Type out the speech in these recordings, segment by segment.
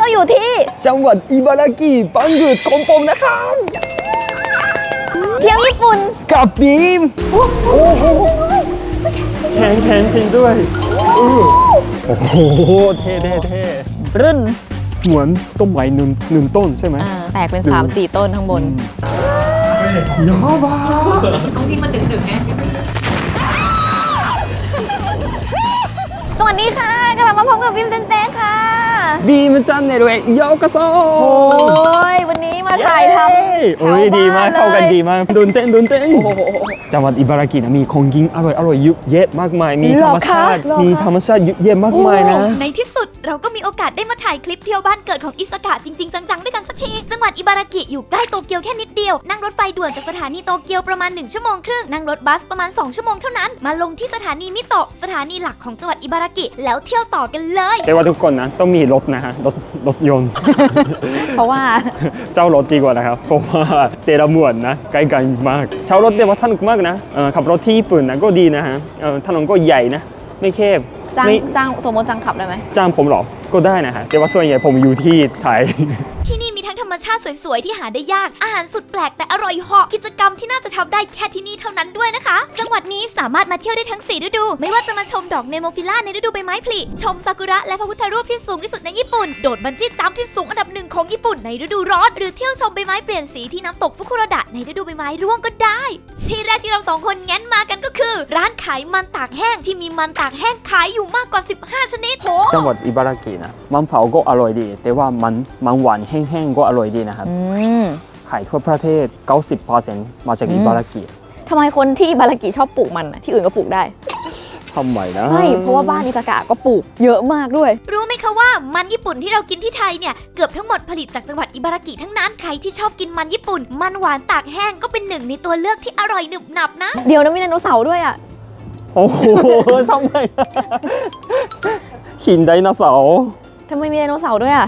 เราอยู่ที่ จังหวัดอิบารากิบังเกิดของผมนะครับ เที่ยวญี่ปุ่นกับบีมโอ้โหแข็งแข็งจริงด้วยอื้อโอ้โหเท่เท่เท่รุ่นเหมือนต้นไม้หนึ่งหนึ่งต้นใช่ไหม อ่าแตกเป็น 3 4 ต้นข้างบน ยาบ้าต้องที่มันดึกๆไงสวัสดีค่ะกลับมาพบกับพิมเซนเซค่ะ บีมจันเนรเวกยอกาโซโอ้ยวันนี้มาถ่ายทำโอ้ยดีมากเข้ากันดีมากดุนเต้นดุนเต้นจังหวัดอิบารากินะมีของกินอร่อยอร่อยเยอะแยะมากมาย มีธรรมชาติเหรอคะมีธรรมชาติเยอะแยะมากมายนะในที่สุด เราก็มีโอกาสได้มาถ่ายคลิปเที่ยวบ้านเกิดของอิสกะจริงๆ จังๆ ด้วยกันสักที จังหวัดอิบารากิอยู่ใกล้โตเกียวแค่นิดเดียว นั่งรถไฟด่วนจากสถานีโตเกียวประมาณ 1 ชั่วโมงครึ่ง นั่งรถบัสประมาณ 2 ชั่วโมงเท่านั้น มาลงที่สถานีมิโตะ สถานีหลักของจังหวัดอิบารากิ แล้วเที่ยวต่อกันเลย แต่ว่าทุกคนนะต้องมีรถนะฮะรถรถยนต์ เพราะว่าเจ้ารถดีกว่านะครับ เพราะว่าเตระมวนนะใกล้กันมากเช่ารถเดียวว่าสนุกมากนะเอ่อขับรถที่ญี่ปุ่นนะก็ดีนะฮะเอ่อถนนก็ใหญ่นะ ไม่แคบ จ้างไม่ จ้างสมมติจ้างขับได้ไหม จ้างผมเหรอ ก็ได้นะฮะ แต่ว่าส่วนใหญ่ผมอยู่ที่ไทย ที่นี่มีทั้งธ รรมชาติสวยๆที่หาได้ยาก อาหารสุดแปลกแต่อร่อยเหาะกิจกรรมที่น่าจะทำได้แค่ที่นี่เท่านั้นด้วยนะคะ จังหวัดนี้สามารถมาเที่ยวได้ทั้ง 4 ฤดู ไม่ว่าจะมาชมดอกเนโมฟิล่าในฤดูใบไม้ผลิ ชมซากุระและพระพุทธรูปที่สูงที่สุดในญี่ปุ่น โดดบันจี้จัมป์ที่สูงอันดับหนึ่งของญี่ปุ่นในฤดูร้อน หรือเที่ยวชมใบไม้เปลี่ยนสีที่น้ำตกฟุคุโรดะในฤดูใบไม้ร่วงก็ได้ ที่แรกที่เราสองคนแง้นมากันก็คือ ร้านขายมันตากแห้งที่มีมันตากแห้งขายอยู่มากกว่า 15 ชนิดจังหวัดอิบารากินะมันเผาก็อร่อยดี แต่ว่ามันมันหวานแห้งๆก็อร่อยดีนะครับ อืมขายทั่วประเทศ 90%มาจากอิบารากิทำไมคนที่บารากิชอบปลูกมันอะที่อื่นก็ปลูกได้ทำไมนะไม่เพราะว่าบ้านอิซากะก็ปลูกเยอะมากด้วย รู้ไหมคะว่ามันญี่ปุ่นที่เรากินที่ไทยเนี่ย เกือบทั้งหมดผลิตจากจังหวัดอิบารากิทั้งนั้นใครที่ชอบกินมันญี่ปุ่น มันหวานตากแห้งก็เป็นหนึ่งในตัวเลือกที่อร่อยหนึบหนับนะ เดี๋ยวนะมีไดโนเสาร์ด้วยอะโอ้โหทำไมหินไดโนเสาร์ทำไมมีไดโนเสาร์ด้วยอะ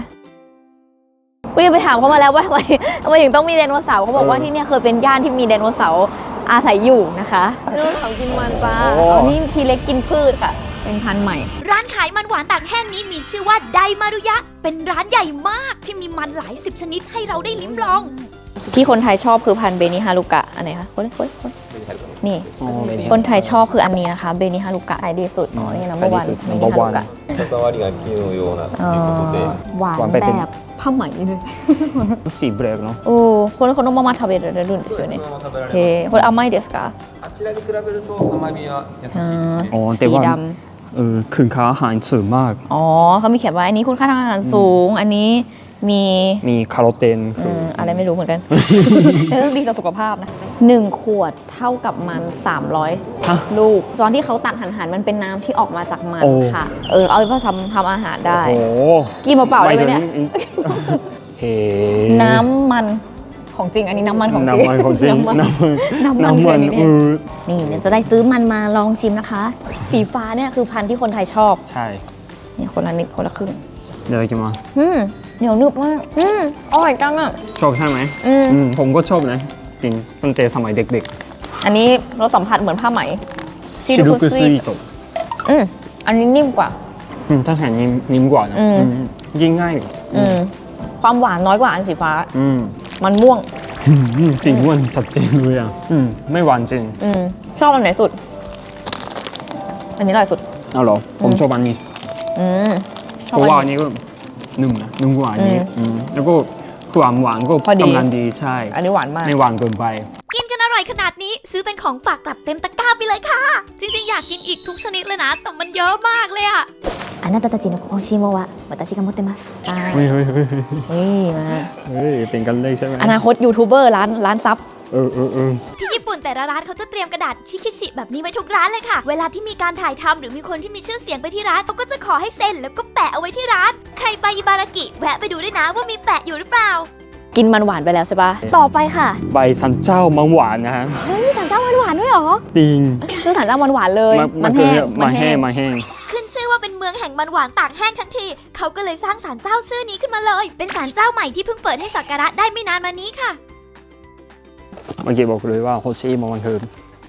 กูยังไปถามเขามาแล้วว่าทำไมทำไมถึงต้องมีไดโนเสาร์เขาบอกว่าที่เนี่ยเคยเป็นย่านที่มีไดโนเสาร์อาศัยอยู่นะคะไดโนเสาร์กินมันจ้าอ๋อนี่ทีเล็กกินพืชค่ะ เป็นพันธุ์ใหม่ ร้านขายมันหวานตากแห้งนี้มีชื่อว่าไดมารุยะ เป็นร้านใหญ่มากที่มีมันหลายสิบชนิดให้เราได้ลิ้มลอง ที่คนไทยชอบคือพันธุ์เบนิฮารุกะอันไหนคะคนคนคนนี่ อ๋อไม่ได้ คนไทยชอบคืออันนี้นะคะเบนิฮารุกะขายดีสุดอ๋อนี่นัมเบอร์วัน ขายดีสุด เบนิ number ฮารุ one กะ 歯触りが木のようなと อ๋อ いうことで、 หวาน หวานไปเป็น แบบ ผ้าไหมเลย สีเบรกเนาะ โอ้คนคนต้องมามาทำเองเดี๋ยวดูですよねそのまま食べられへえこれ甘いですかあちらに比べると甘みは優しいですね。 อ๋อแต่ สี ว่า ด เออคืนค้าอาหารสูงมาก ำอ๋อเขามีเขียนไว้อันนี้คุณค่าทางอาหารสูง อันนี้มี มีคาร์โรเตน อื คือ มอะไรไม่รู้เหมือนกัน แต่เรื่องดีต่อสุขภาพนะ หนึ่งขวดเท่ากับมัน300ฮะลูก ตอนที่เขาตักหันหันๆมันเป็นน้ำที่ออกมาจากมันโอ้ ค่ะ เออ เอาไปผสมทำอาหารได้ โอ้โหกินเปล่าๆได้ไหมเนี่ย เฮ้น้ำมันของจริง อันนี้น้ำมันของจริงน้ำมันของจริงน้ำมันน้ำมันน้ำมันน้ำมันเกินนิดนึงเออนี่เดี๋ยวจะได้ซื้อมันมาลองชิมนะคะ สีฟ้าเนี่ยคือพันธุ์ที่คนไทยชอบ ใช่นี่คนละนิดคนละครึ่งเดี๋ยวกินมาอืมเหนียวนึบมากอืมอร่อยจังอะชอบใช่ไหมอืม อืมผมก็ชอบนะ กินตั้งแต่สมัยเด็กอันนี้รสสัมผัสเหมือนผ้าไหมๆชิรุกุซิซิโตะอืมอันนี้นิ่มกว่า อืมถ้าแข็งนิ่มนิ่มกว่านะอืม อืมยิ่งง่ายกว่าอืมความหวานน้อยกว่าอันสีฟ้า อืมมันม่วง อืมสีม่วนชัดเจนเลยอะอืมไม่หวานจริงอืมชอบอันไหนสุด อันนี้อร่อยสุด เอาเหรอผมชอบอันนี้ อืมชเพอบราะว่าอัอันนนี้ นี้ก็นุ่มนะนุ่มกว่าอันนี้อืม อืมแล้วก็ ความหวานก็ พอดี กำลังดีใช่ อันนี้หวานมาก ไม่หวานเกินไป กินกันอร่อยขนาดนี้ ซื้อเป็นของฝากกลับเต็มตะกร้าไปเลยค่ะ จริงๆ อยากกินอีกทุกชนิดเลยนะ แต่มันเยอะมากเลยอะ あなたたちの今週もは私が持ってますอ่า เฮ้ยเฮ้ยเฮ้ย เฮ้ยมา เฮ้ยเป็นกันเลยใช่ไหม อนาคตยูทูบเบอร์ร้านร้านซับ เออเออเออ ที่ญี่ปุ่น แต่ละร้านเขาจะเตรียมกระดาษชิคิชิแบบนี้ไว้ทุกร้านเลยค่ะ เวลาที่มีการถ่ายทำหรือมีคนที่มีชื่อเสียงไปที่ร้านเขาก็จะขอให้เซ็นแล้วก็แปะเอาไว้ที่ร้าน ใครไปอิบารากิแวะไปดูด้วยนะว่ามีแปะอยู่หรือเปล่า กินมันหวานไปแล้วใช่ปะต่อไปค่ะ ใบสันเจ้ามังหวานนะฮะเฮ้ยสันเจ้าหวานๆด้วยเหรอติงคือสันเจ้าหวานๆเลยมันมันคือแห้งมาแห้งมาแห้งขึ้นชื่อว่าเป็นเมืองแห่งมันหวานตากแห้งทั้งที เขาก็เลยสร้างศาลเจ้าชื่อนี้ขึ้นมาเลย เป็นศาลเจ้าใหม่ที่เพิ่งเปิดให้สักการะได้ไม่นานมานี้ค่ะ เมื่อกี้บอกเลยว่าโฮชิโมมันคือ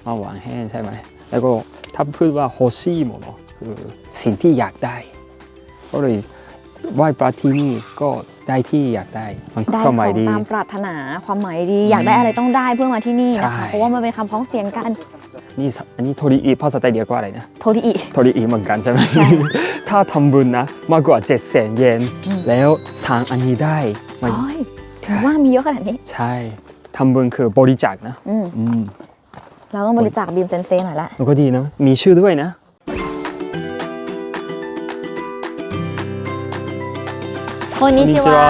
มังหวานแห้งใช่ไหม แล้วก็ถ้าพูดว่าโฮชิโมโนคือสิ่งที่อยากได้ ก็เลยไหว้พระที่นี่ก็ได้ที่อยากได้ มันได้ความหขมายองดี ตามปรารถนาความหมายดี อยากได้อะไรต้องได้เพื่อมาที่นี่ใช่นะคะเพราะว่ามันเป็นคำพ้องเสียงกันนี่สอันนี้โทริอีภาษาไทยเรียกว่าอะไรนะ โทดิอิ โทริอีเหมือนกันใช่ไหม ใช่ ถ้าทำบุญนะ มากกว่า7 0 0 0 0 0เยนอืมแล้วสร้างอันนี้ได้มันโอ้ยถือว่ามีเยอะขนาดนี้ ใช่ ทำบุญคือบริจาคนะ อืม อืม เราต้องบริจาคบีมเซนเซหน่อยละ แล้วก็ดีนะ มีชื่อด้วยนะ โคนิจิวะ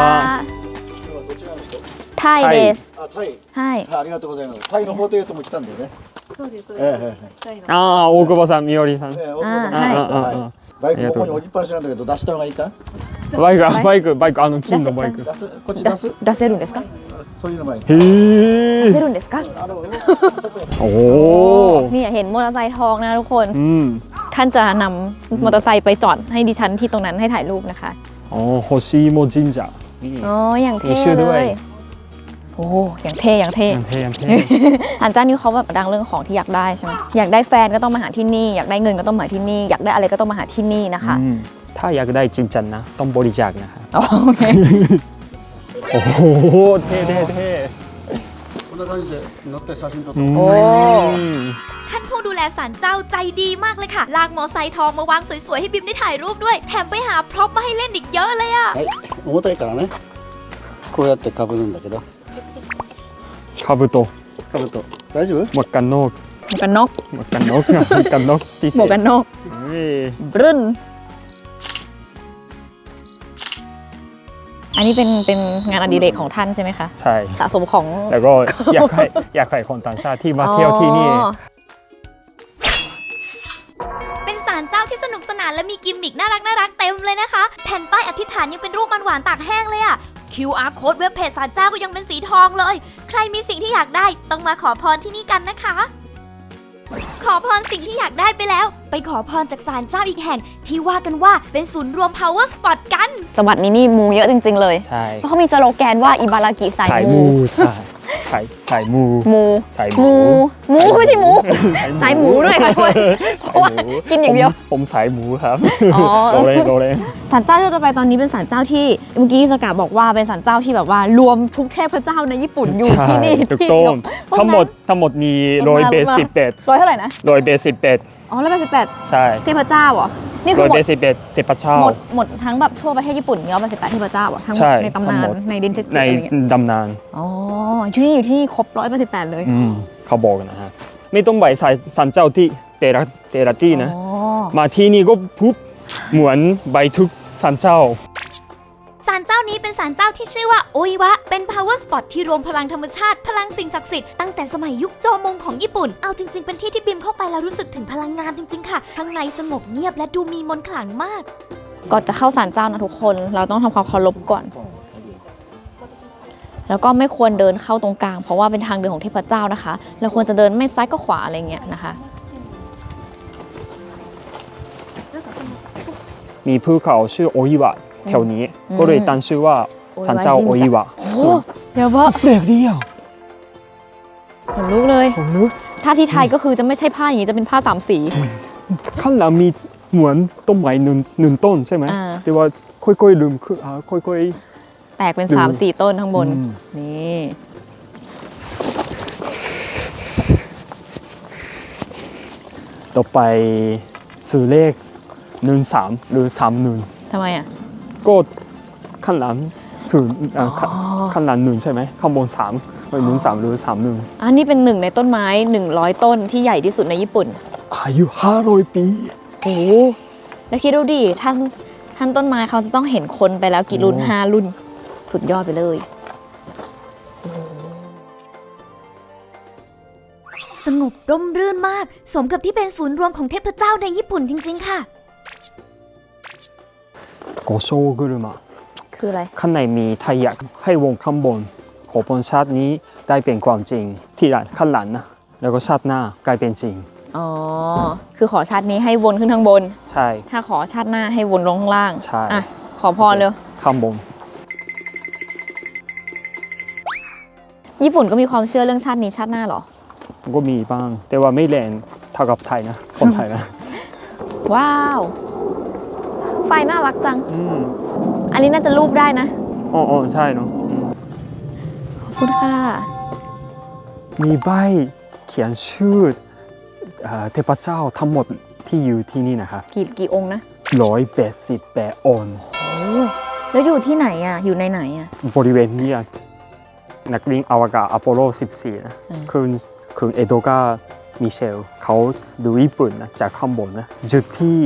ไทยเดส あ、タイ。 ใช่ ありがとうございます。タイの方というとも来たんだよね。そうです。えええああ大久保さんみおりさんえええ。大久保さんあはい来ましたあああはい。バイクここに置きっぱなしなんだけど出した方がいいか？バイクあバイクバイクあの金のバイク出すこっち出す？出せるんですか そういうの前に。へ出せえるんですか โอ้ นี่เห็นมอเตอร์ไซค์ทองนะทุกคน อืม ท่านจะนำมอเตอร์ไซค์ไปจอดให้ดิฉันที่ตรงนั้นให้ถ่ายรูปนะคะ อ๋อโฮชิโมจินจานี่ อ๋อ อย่าง มี เท่ ชื่อด้ เล วย ย โอ้อย่างเท่อย่างเท่ ยังเท่ยังเท่ ศาลเจ้านี่เขาแบบดังเรื่องของที่อยากได้ใช่ไหมอยากได้แฟนก็ต้องมาหาที่นี่ อยากได้เงินก็ต้องมาที่นี่ อยากได้อะไรก็ต้องมาหาที่นี่นะคะ อืมถ้าอยากได้จริงจังนะ ต้องบริจาคนะครับ อ๋อโอเค โอ้โหเท่เท่เท่ こんな感じで乗って写真撮って。 โอ้ ท่านผู้ดูแลศาลเจ้าใจดีมากเลยค่ะ ลากมอไซค์ทองมาวางสวยๆ ให้บิมได้ถ่ายรูปด้วย แถมไปหาพร็อพมาให้เล่นอีกเยอะเลยอะ はい。重たいからね。こうやって被るんだけど。 คาบุโตะ 被ると大丈夫？ หมวกกันนก หมวกกันน็อก หมวกกันนกหมวกกันนกพิเศ หมวก ษ กันน็อก เฮ้ย บรึ้น อันนี้เป็นเป็นงานอดิเรกของท่านใช่ไหมคะ ใช่ สะสมของ แล้วก็อยากให้อยากให้คนต่างชาติที่มาเที่ยวที่นี่อ๋อเป็นศาลเจ้าที่สนุกสนานและมีกิมมิกน่ารักน่ารักเต็มเลยนะคะ แผ่นป้ายอธิษฐานยังเป็นรูปมันหวานตากแห้งเลยอะ QR code เว็บเพจศาลเจ้าก็ยังเป็นสีทองเลย ใครมีสิ่งที่อยากได้ต้องมาขอพรที่นี่กันนะคะ ขอพรสิ่งที่อยากได้ไปแล้ว ไปขอพรจากศาลเจ้าอีกแห่ง ที่ว่ากันว่าเป็นศูนย์รวม power spot กัน จังหวัดนี้นี่มูเยอะจริง ๆ เลย ใช่เพราะเขามีสโลแกนว่าอิบารากิสายสายมูมูใช่ สายสายมูมูสายหมูมูมูไม่ใช่หมูสายสายหมูด้วยค่ะทุกคนเพราะว่ากินอย่างเดียว ผมผมสายหมูครับอ๋อโรเล่โรเล่ศาลเจ้าที่เราจะไปตอนนี้เป็นศาลเจ้าที่เมื่อกี้สกาบอกว่าเป็นศาลเจ้าที่แบบว่ารวมทุกเทพเจ้าในญี่ปุ่นอยู่ที่นี่ถูกที่ต้เดีอยวงเพราะฉะนั้นทั้งหมดทั้งหมดมีโรยมาเบมาสิบเอ็ดร้อยเท่าไหร่นะโรยเบสิบเอ็ดอ๋อร้อยแปดสิบแปดใช่เทพเจ้าเหรอ นี่โรคือยหมเบดสิบเอ็ดเทพเจ้า หมดหมดทั้งแบบทั่วประเทศญี่ปุ่นร้อยแปดสิบแปดเทพเจ้าเหรอทั้งหมใช่ดในตำนาทั้งหนมด ในดินเทในอะไรอย่างเงี้ยดำนานอ๋อที่นี่อยู่ที่นี่ครบร้อยแปดสิบแปดเลยอืมเขาบอกนะฮะไม่ต้องไปสายสันเจ้าที่เตระเตระที่นะ อ๋อมาที่นี่ก็ปุ๊บเหมือนใบทุกสันเจ้า ศาลเจ้านี้เป็นศาลเจ้าที่ชื่อว่าโอยวะ เป็น power spot ที่รวมพลังธรรมชาติ พลังสิ่งศักดิ์สิทธิ์ตั้งแต่สมัยยุคโจมงของญี่ปุ่น เอาจริงๆ เป็นที่ที่บิมเข้าไปแล้วรู้สึกถึงพลังงานจริงๆ ค่ะ ข้างในสงบเงียบและดูมีมนต์ขลังมาก ก่อนจะเข้าศาลเจ้านะทุกคน เราต้องทำความเคารพก่อน แล้วก็ไม่ควรเดินเข้าตรงกลาง เพราะว่าเป็นทางเดินของเทพเจ้านะคะ เราควรจะเดินไม่ซ้ายก็ขวาอะไรเงี้ยนะคะ มีภูเขาชื่อโออิวะ แถวนี้อืมก็เลยตั้งชื่อว่าสันเจ้าโออิวะโอ้เดี๋ยวว่าแปลกดีอะขนลุกเลยผมนึกถ้าที่ไทยก็คือจะไม่ใช่ผ้าอย่างนี้จะเป็นผ้าสามสีข้างหลังมีเหมือนต้นไม้หนึ่งหนึ่งต้นใช่ไหมอ่าแต่ว่าค่อยๆลืมคืออ่าค่อยแตกเป็นดูสามสี่ต้นข้างบนอืมนี่ๆต่อไปสื่อเลขหนึ่งสามหรือสามหนึ่งทำไมอะ ก็ข้างหลังศูนย์อ่าข้าข้างหลังหนึ่งใช่ไหมข้างบนสามหนึ่งสามหรือสามหนึ่งอันนี้เป็นหนึ่งในต้นไม้ 100 ต้นที่ใหญ่ที่สุดในญี่ปุ่นอายุห้าร้อยปีโอ้โหแล้วคิดดูดิท่านท่านต้นไม้เขาจะต้องเห็นคนไปแล้วกี่รุ่นโอ้ห้ารุ่น สุดยอดไปเลย สงบร่มรื่นมาก สมกับที่เป็นศูนย์รวมของเทพเจ้าในญี่ปุ่นจริง ๆ ค่ะ โกโชกุรุมะคืออะไร ข้างในมีไทยอยากให้วงข้างบนขอพรชาตินี้ได้เป็นความจริง ที่หลังข้างหลังนะแล้วก็ชาติหน้ากลายเป็นจริง อ๋อ คือขอชาตินี้ให้วนขึ้นข้างบน ใช่ ถ้าขอชาติหน้าให้วนลงข้างล่างใช่ อะ ขอพรเร็ว ข้างบน ญี่ปุ่นก็มีความเชื่อเรื่องชาตินี้ชาติหน้าเหรอ ก็มีบ้าง แต่ว่าไม่แรงเท่ากับไทยนะคนไทยนะ ว้าว ไฟน่ารักจัง อืมอันนี้น่าจะรูปได้นะอ๋ออ๋อใช่เนาะอืมขอบคุณค่ะ มีใบเขียนชื่อเอ่อเทพเจ้าทั้งหมดที่อยู่ที่นี่นะครับกี่กี่องค์นะร้อยแปดสิบแปดองค์โอ้แล้วอยู่ที่ไหนอะ อยู่ในไหนอะ บริเวณนี้อะนักบินอวกาศอพอลโล 14 นะอืม คุณคุณเอโดกามิเชลเขาดูญี่ปุ่นนะจากข้างบนนะจุดที่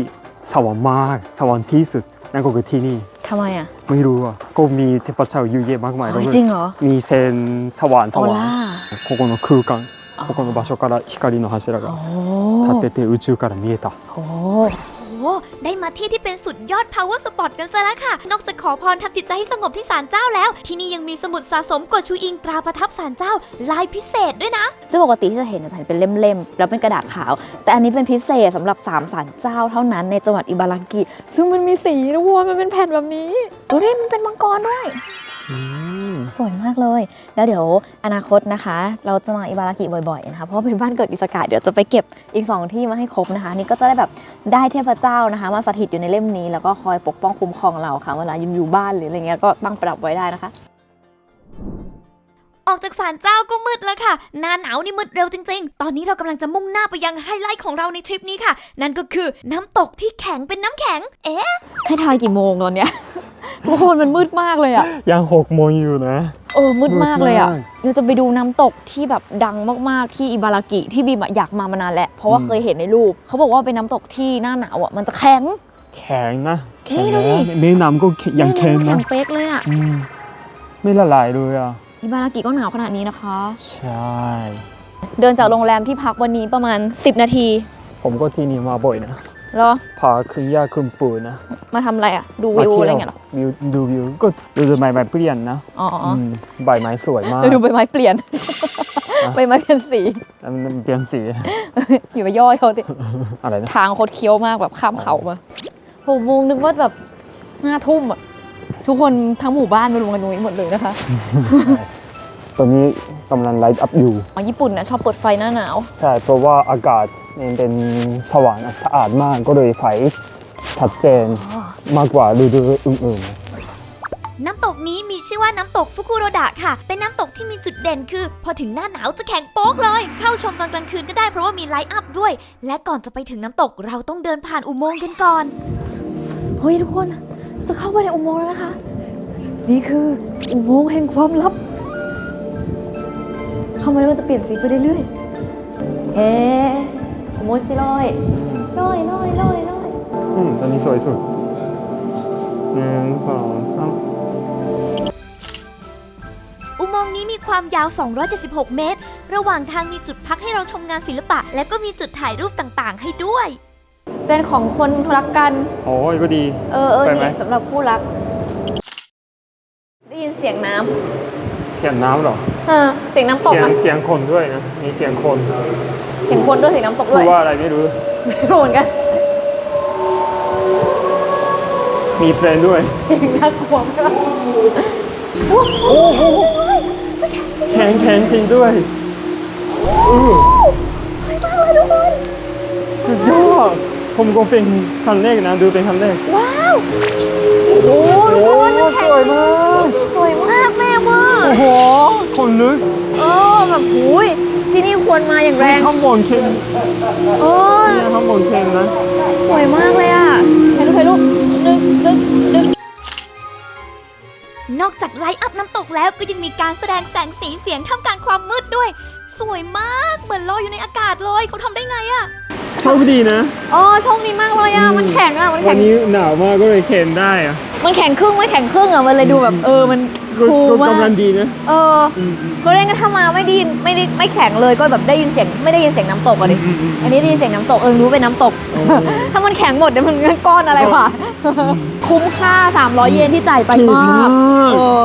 สวรรค์มาก สวรรค์ที่สุด นั่นก็คือที่นี่ ทำไมอ่ะ ไม่รู้อ่ะ ก็มีเทพเจ้าเยอะแยะมากมาย โอ้ย แล้วก็ จริงเหรอ มีเซนสวรรค์ส ออ วรร ร่า ค์ここの空間ここの場所から光の柱 โอ้ が立ってて宇宙から見えた โห โอ้ ได้มาที่ที่เป็นสุดยอด power spot กันซะแล้วค่ะ นอกจากขอพรทำจิตใจให้สงบที่ศาลเจ้าแล้ว ที่นี่ยังมีสมุดสะสมกวดชูอิงตราประทับศาลเจ้า ลายพิเศษด้วยนะ ซึ่งปกติที่จะเห็นจะเห็นเป็นเล่มๆ แล้วเป็นกระดาษขาว แต่อันนี้เป็นพิเศษสำหรับสามสารเจ้าเท่านั้นในจังหวัดอิบารากิ ซึ่งมันมีสีนะวัวมันเป็นแผ่นแบบนี้ดูดิมันเป็นมังกรด้วย สวยมากเลย แล้วเดี๋ยวอนาคตนะคะ เราจะมาอิบารากิบ่อยๆนะคะเพราะว่าเป็นบ้านเกิดอิสกาเดี๋ยวจะไปเก็บอีก 2 ที่มาให้ครบนะคะ นี่ก็จะได้แบบได้เทพเจ้านะคะ มาสถิตอยู่ในเล่มนี้แล้วก็คอยปกป้องคุ้มครองเราค่ะเวลาอยู่บ้านหรืออะไรเงี้ยก็ตั้งประดับไว้ได้นะคะออกจากศาลเจ้าก็มืดแล้วค่ะ หน้าหนาวนี่มืดเร็วจริง ๆ ตอนนี้เรากำลังจะมุ่งหน้าไปยังไฮไลท์ของเราในทริปนี้ค่ะ นั่นก็คือน้ำตกที่แข็งเป็นน้ำแข็ง เอ๊ะ ให้ทายกี่โมงตอนเนี้ย ทุกคนมันมืดมากเลยอะยังหกโมงอยู่นะ เออมืดมากเลยอะมืดมากเราจะไปดูน้ำตกที่แบบดังมากๆที่อิบารากิที่บีมอะอยากมามานานแล้วเพราะว่าอืม เคยเห็นในรูป เขาบอกว่าเป็นน้ำตกที่หน้าหนาวอะมันจะแข็ง แข็งนะนี่แข็งดูดิ นะแม่น้ำก็ยังแข็งแข็นะงเป๊กเลยอะอืมไม่ละลายเลยอะ อิบารากิก็หนาวขนาดนี้นะคะ ใช่ เดินจากโรงแรมที่พักวันนี้ประมาณ 10 นาที ผมก็ที่นี่มาบ่อยนะ เหรอพาขึ้นยาขึ้นปูนะมาทำอะไรอะ ดูมาวิวที่อะไรเงี้ยเหรอวิวดูวิวก็ดูดูใบไม้เปลี่ยนนะอ๋ออ๋อมใบไม้สวยมากเดี๋ยวดูใบไม้เปลี่ยนใบไม้เปลี่ยนสีแล้วมันเปลี่ยนสีอยู่ไปย่อยเขาสิอะไรนะทางโคดเคี้ยวมากแบบข้ามเขามาหกโมงนึกว่าแบบห้าทุ่มอะทุกคนทั้งหมู่บ้านมารวมกันตรงนี้หมดเลยนะคะตอนนี้กำลังไลท์อัพอยู่อ๋อญี่ปุ่นนะชอบเปิดไฟหน้าหนาวใช่เพราะว่าอากาศมั นเป็นสว่างสะอาดมากก็เลยไฟชัดเจนมากกว่าฤดูอื่นน้ำตกนี้มีชื่อว่าน้ำตกฟุกุโรดะค่ะ เป็นน้ำตกที่มีจุดเด่นคือ พอถึงหน้าหนาวจะแข็งโป๊กเลย เข้าชมตอนกลางคืนก็ได้เพราะว่ามีไลท์อัพด้วย และก่อนจะไปถึงน้ำตกเราต้องเดินผ่านอุโมงค์กันก่อน เฮ้ยทุกคน จะเข้าไปในอุโมงค์แล้วนะคะ นี่คืออุโมงค์แห่งความลับ เข้ามาแล้วมันจะเปลี่ยนสีไปเรื่อยๆเฮ้โมชิโร่ยลอ ยลอยลอยลอยๆอืม ตอนนี้สวยสุดหนึ่งสองสามอุโมงค์นี้มีความยาว 276 เมตร ระหว่างทางมีจุดพักให้เราชมงานศิลปะ และก็มีจุดถ่ายรูปต่างๆ ให้ด้วย เป็นของคนรักกัน โอ้ยก็ดี เออเออไปไหม นี่สำหรับคู่รัก ได้ยินเสียงน้เสียงน้ำเหรอำเออเสียงน้ำตกเสียงอะเสียงคนด้วยนะ มีเสียงคนเสียงคนด้วยเสียงน้ำตกพูด้วดย ว่าอะไรไม่รู้ ไม่รู้เหมือนกันมีเพลงด้วย เสียงน่ากลัวมากโอ้โหแข็งแข็งจริงด้วยอือสุดยอด ผมก็เป็นครั้งแรกนะ ดูเป็นครั้งแรก ว้าวโอ้โหสวยมาก สวยมากแม่มากโอ้โห คนลึก เออแบบหุย ที่นี่ควรมาอย่างแรงข้างบนเค็มเออเนี่ยข้างบนเค็มนะสวยมากเลยอะถ่ายรูปถ่ายรูปนึกนึกนึกนอกจากไลท์อัพน้ำตกแล้วก็ยังมีการแสดงแสงสีเสียงท่ามกลางความมืดด้วย สวยมากเหมือนลอยอยู่ในอากาศเลยเขาทำได้ไงอะโชคดีนะอ๋อโชคดีมากเลยอะมันแข็งอะมันวัแข็นงนี้หนาวมากก็เลยเค็มได้อะมันแข็งครึ่งไม่แข็งครึ่งอะมันเลยดูแบบเออมัน ก็คูลก็มาก กำลังดีนะ เอออืมอืมก็เล่นกันถ้ามาไม่ไดีไม่ได้ไม่แข็งเลยก็แบบได้ยินเสียงไม่ได้ยินเสียงน้ำตกอะดิอืมอืม อันนี้ได้ยินเสียงน้ำตกเออรู้เป็นน้ำตก โอ้ ถ้ามันแข็งหมดเดี๋ยวมันก้อนอะไรวะคุ้มค่า 300 เยนที่จ่ายไปถูกมามากกเออ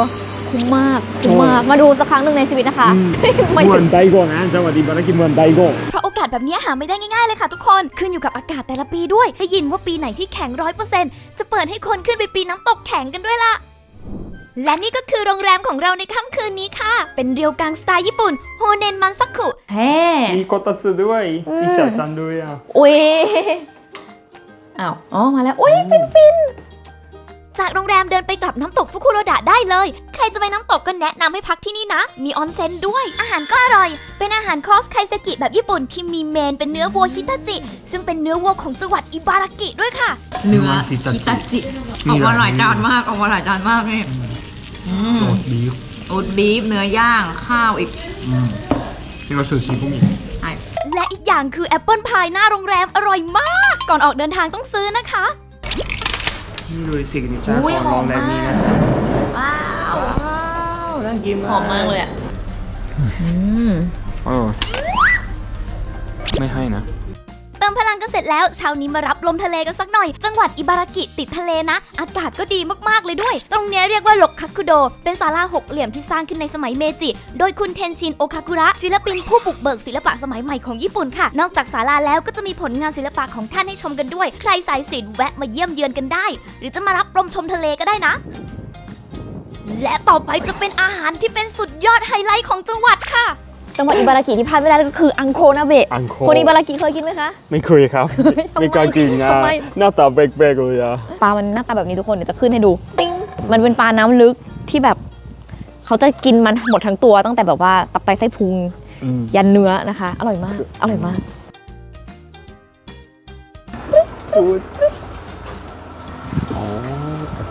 คุ้มมากคุ้มมาก มาดูสักครั้งหนึ่งในชีวิตนะคะอืม ไม่เหมืถึองนไดโกะนะจังหวัดอิบารากิเหมือนไดโกะ เพราะโอกาสแบบนี้หาไม่ได้ง่ายๆเลยค่ะทุกคน ขึ้นอยู่กับอากาศแต่ละปีด้วย ได้ยินว่าปีไหนที่แข็งร้อยเปอร์เซ็นต์จะเปิดให้คนขึ้นไปปีนน้ำตกแข็งกันด้วยล่ะ และนี่ก็คือโรงแรมของเราในค่ำคืนนี้ค่ะ เป็นเรียวกังสไตล์ญี่ปุ่นโฮเนนมันซักคุแฮ่มีโกตัตสึด้วยอืมมีชาจันด้วยอะอุ้ยอ้าวอ๋อมาแล้วอุ้ยฟินฟินจากโรงแรมเดินไปกลับน้ำตกฟุคุโรดะได้เลย ใครจะไปน้ำตกก็แนะนำให้พักที่นี่นะ มีออนเซ็นด้วย อาหารก็อร่อย เป็นอาหารคอสไคเซกิแบบญี่ปุ่นที่มีเมนเป็นเนื้อวัวฮิตาจิ ซึ่งเป็นเนื้อวัวของจังหวัดอิบารากิด้วยค่ะ เนื้ออิตาจิออกมาหลายจานมากออกมาหลายจานมากนี่ อืมบีฟโอ๊ตบีฟเนื้อย่างข้าวอีกนี่ก็ซูชิก็มีและอีกอย่างคือแอปเปิลพายหน้าโรงแรมอร่อยมาก ก่อนออกเดินทางต้องซื้อนะคะ นี่เลยสิกเนเจอร์อุ้ยของโรงแรมนี้นะว้าวน่ากินหอมมากเลยอะอืม เออไม่ให้นะเติมพลัง กันเสร็จแล้วเช้านี้มารับลมทะเลกันสักหน่อย จังหวัดอิบารากิติดทะเลนะ อากาศก็ดีมากๆเลยด้วย ตรงนี้เรียกว่าหลกคักคุโด เป็นศาลาหกเหลี่ยมที่สร้างขึ้นในสมัยเมจิ โดยคุณเทนชินโอคากุระ ศิลปินผู้บุกเบิกศิลปะสมัยใหม่ของญี่ปุ่นค่ะ นอกจากศาลาแล้วก็จะมีผลงานศิลปะของท่านให้ชมกันด้วย ใครสายศิลป์แวะมาเยี่ยมเยือนกันได้ หรือจะมารับลมชมทะเลก็ได้นะและต่อไปจะเป็นอาหารที่เป็นสุดยอดไฮไลท์ของจังหวัดค่ะ จังหวัดอิบารากิที่พลาดไม่ได้ก็คืออังโคนาเบะ อังโค คนอิบารากิเคยกินไหมคะ ไม่เคยครับทำไมไม่กล้ากินนะทำไม หน้าตาเบกๆเลยอะปลามันหน้าตาแบบนี้ทุกคนเดี๋ยวจะขึ้นให้ดู ติ้งมันเป็นปลาน้ำลึกที่แบบ เขาจะกินมันหมดทั้งตัวตั้งแต่แบบว่าตับไตไส้พุง อืมยันเนื้อนะคะ อร่อยมาก อร่อยมาก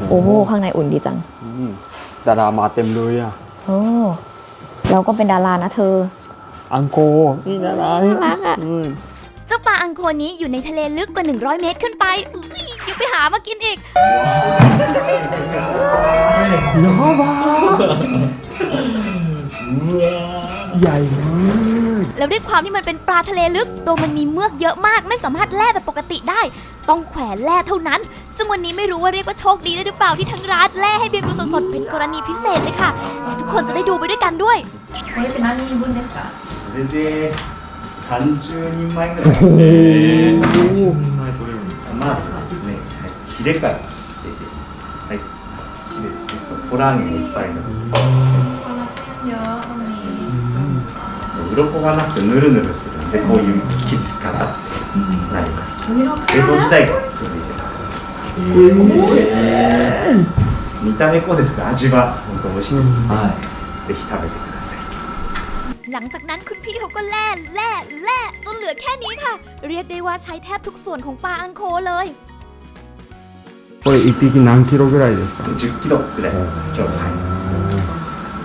โอ้โหข้างในอุ่นดีจังอืมดารามาเต็มเลยอะโอ้ เราก็เป็นดารานะเธอ อังโกนี่ดาราน่ารักอะ อืมเจ้าปลาอังโคนี้อยู่ในทะเลลึกกว่า 100 เมตรขึ้นไปอุ๊ยยังไปหามากินอีกใหญ่มากแล้วด้วยความที่มันเป็นปลาทะเลลึก ตัวมันมีเมือกเยอะมาก ไม่สามารถแล่แบบปกติได้ ต้องแขวนแล่เท่านั้น ซึ่งวันนี้ไม่รู้ว่าเรียกว่าโชคดีได้หรือเปล่าที่ทั้งร้านแล่ให้เบียมดูสดๆเป็นกรณีพิเศษเลยค่ะ และทุกคนจะได้ดูไปด้วยกันด้วย これで30人前ぐらいですね。まずですね、はい、ヒレから入れてます。はい。ヒレですね。コラーゲンいっぱいの。鱗がなくてヌルヌルするんで、こういう生地からなります。冷凍時代から続いてます。見た目こうですが、味は本当美味しいですので、ぜひ食べて。 หลังจากนั้นคุณพี่เขาก็แล่แล่แล่จนเหลือแค่นี้ค่ะ เรียกได้ว่าใช้แทบทุกส่วนของปลาอังโคเลย これ一匹何キロぐらいですか10キロぐらいです。今日はい。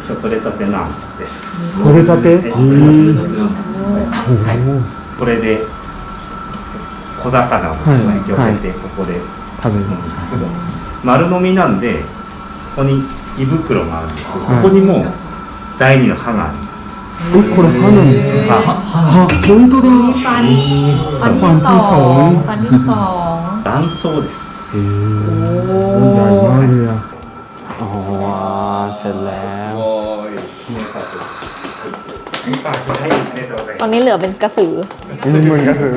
今日取れたてなんです。取れたてはいへこれで小魚をはい寄せてここで食べる飲むんですけど、丸飲みなんでここに胃袋があるんですけど、はいここにもう第二の歯があります。 えこれ歯なの歯あ本当だ ฟัน ฟันที่สอง ฟันที่สอง 卵巣です。โอ้ใหญ่มากเลยอะอ๋อเสร็จแล้ว ตอนนี้เหลือเป็นกระสือ นี่มันก็คือ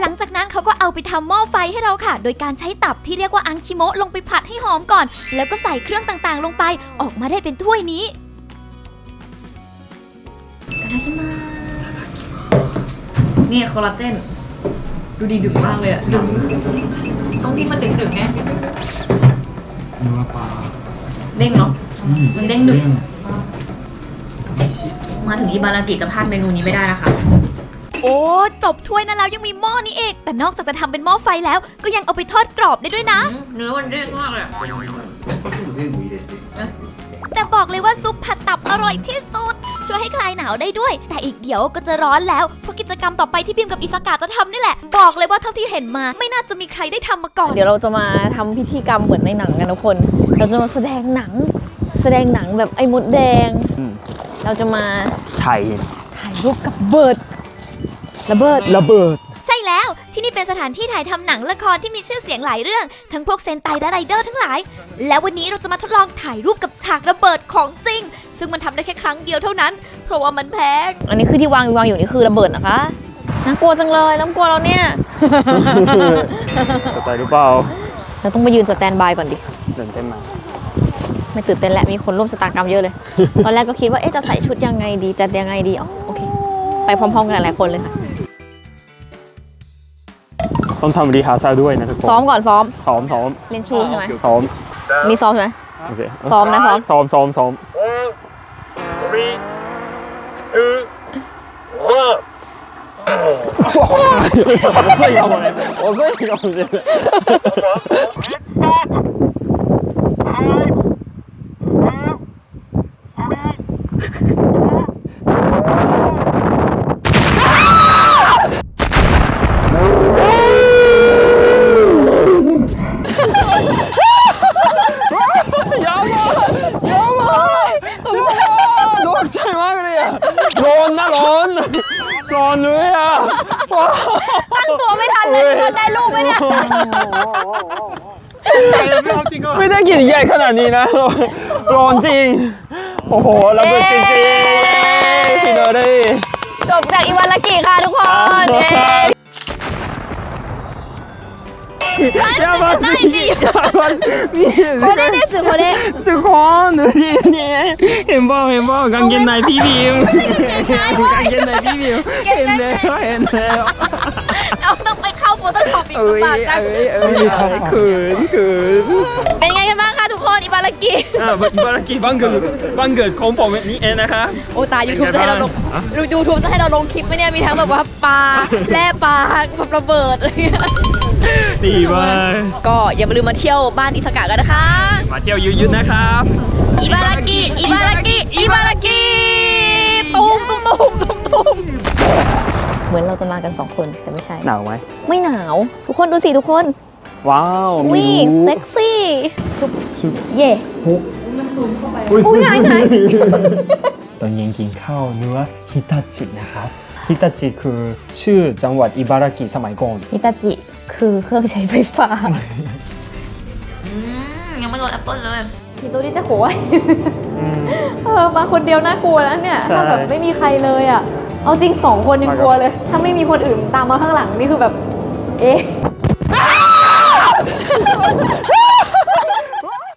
หลังจากนั้นเขาก็เอาไปทำหม้อไฟให้เราค่ะ โดยการใช้ตับที่เรียกว่าอังคิโมะลงไปผัดให้หอมก่อน แล้วก็ใส่เครื่องต่างๆ ลงไป ออกมาได้เป็นถ้วยนี้ าคิมานี่คอลลาเจน ดูดีดึกมากเลยอะดึกต้องที่มันดึกดึกๆไงเนื้อปลาเด้งเนาะ มันเด้งดึก มาถึงอิบารากิจะพลาดเมนูนี้ไม่ได้นะคะ โอ้ จบถ้วยนั้นแล้วยังมีหม้อนี้อีก แต่นอกจากจะทำเป็นหม้อไฟแล้ว ก็ยังเอาไปทอดกรอบได้ด้วยนะ เนื้อมันเด้งมากเลยอะ ก็ถูกน แต่บอกเลยว่าซุปผัดตับอร่อยที่สุด ช่วยให้คลายหนาวได้ด้วย แต่อีกเดี๋ยวก็จะร้อนแล้วเพราะกิจกรรมต่อไปที่พิมกับอิสกาจะทำนี่แหละ บอกเลยว่าเท่าที่เห็นมา ไม่น่าจะมีใครได้ทำมาก่อน เดี๋ยวเราจะมาทำพิธีกรรมเหมือนในหนังกันทุกคน เราจะมาแสดงหนัง แสดงหนังแบบไอ้มดแดง อืม เราจะมาไทยถ่ายรูปกับเบิร์ดระเบิดระเบิด ใช่แล้ว ที่นี่เป็นสถานที่ถ่ายทำหนังละครที่มีชื่อเสียงหลายเรื่อง ทั้งพวกเซนไตและไรเดอร์ทั้งหลาย และวันนี้เราจะมาทดลองถ่ายรูปกับฉากระเบิดของจริง ซึ่งมันทำได้แค่ครั้งเดียวเท่านั้น เพราะว่ามันแพงอันนี้คือที่วางวางอยู่นี่คือระเบิดนะคะน่ากลัวจังเลยน้ำกลัวเราเนี่ยจะไปหรือเปล่าเราต้องไปยืนสแตนบายก่อนดิเดินเต้นมาไม่ตื่นเต้นแหละมีคนร่วมชะตากรรมเยอะเลย ตอนแรกก็คิดว่าเอ๊ะจะใส่ชุดยังไงดีจะยังไงดีอ๋อโอเค ไปพร้อมๆกันหลายๆคนเลยค่ะต ต้องทำรีฮาร์ซาด้วยนะทุกคน ซ้อมก่อนซ้อม ซ้อมซ้อม เรียนชูใช่ไหม ซ้อม นี่ซ้อมใช่ไหม โอเค ซ้อมนะซ้อม ซ้อมซ้อมซ้อม遅いかもね遅いかもしれ ไม่ได้กลิ่นใหญ่ขนาดนี้นะ ร้อนจริง โอ้โหระเบิดจริงๆพี่เนได้จบจากอิวาลากิค่ะทุกคน เย้ やばすぎやばすぎこれですこれทุกคนดูดิเนี่ยเห็นบ่เห็นบ่กางเกงในพี่บิวกางเกงในพี่บิวเห็นแล้วเห็นแล้ว เราต้องไปเข้าโฟโต้ช็อปอีก เอ้ย ปากกัน เอ้ยเอ้ยเขินเขิน เป็นไงกันบ้างคะทุกคนอิบารากิ อ่าบารากิบังเกิดบังเกิดของผมนี่เองนะคะ โอ้ตายยูทูบจะให้เราลง อ่ะ ยูทูบจะให้เราลงคลิปไหมเนี่ยมีทั้งแบบว่าปลาแล่ปลาแบบระเบิดอะไรเงี้ย ดีมากก็อย่ามาลืมมาเที่ยวบ้านอิสกะกันนะคะ มาเที่ยวยืดๆนะครับ อิบารากิอิบารากิอิบารากิตุ้มตุ้มตุ้มตุ้มตุ้มเหมือนเราจะมากันสองคนแต่ไม่ใช่ หนาวไหมไม่หนาว ทุกคนดูสิทุกคน ว้าวมีวิ่งรู้เซ็กซี่ชุบชุบเย่อุ้ยอุ๊ยไงไงตอนเย็นกินข้าวเนื้อฮิตาจินะครับฮิตาจิคือชื่อจังหวัดอิบารากิสมัยก่อนฮิตาจิ คือเครื่องใช้ไฟฟ้ายังไม่โดนแอปเปิลเลยทีตัวนี้จะโหยเออมาคนเดียวน่ากลัวนะเนี่ยใช่ ถ้าแบบไม่มีใครเลยอะ เอาจริงสองคนยังกลัวเลย ถ้าไม่มีคนอื่นตามมาข้างหลังนี่คือแบบ เอ๊ะ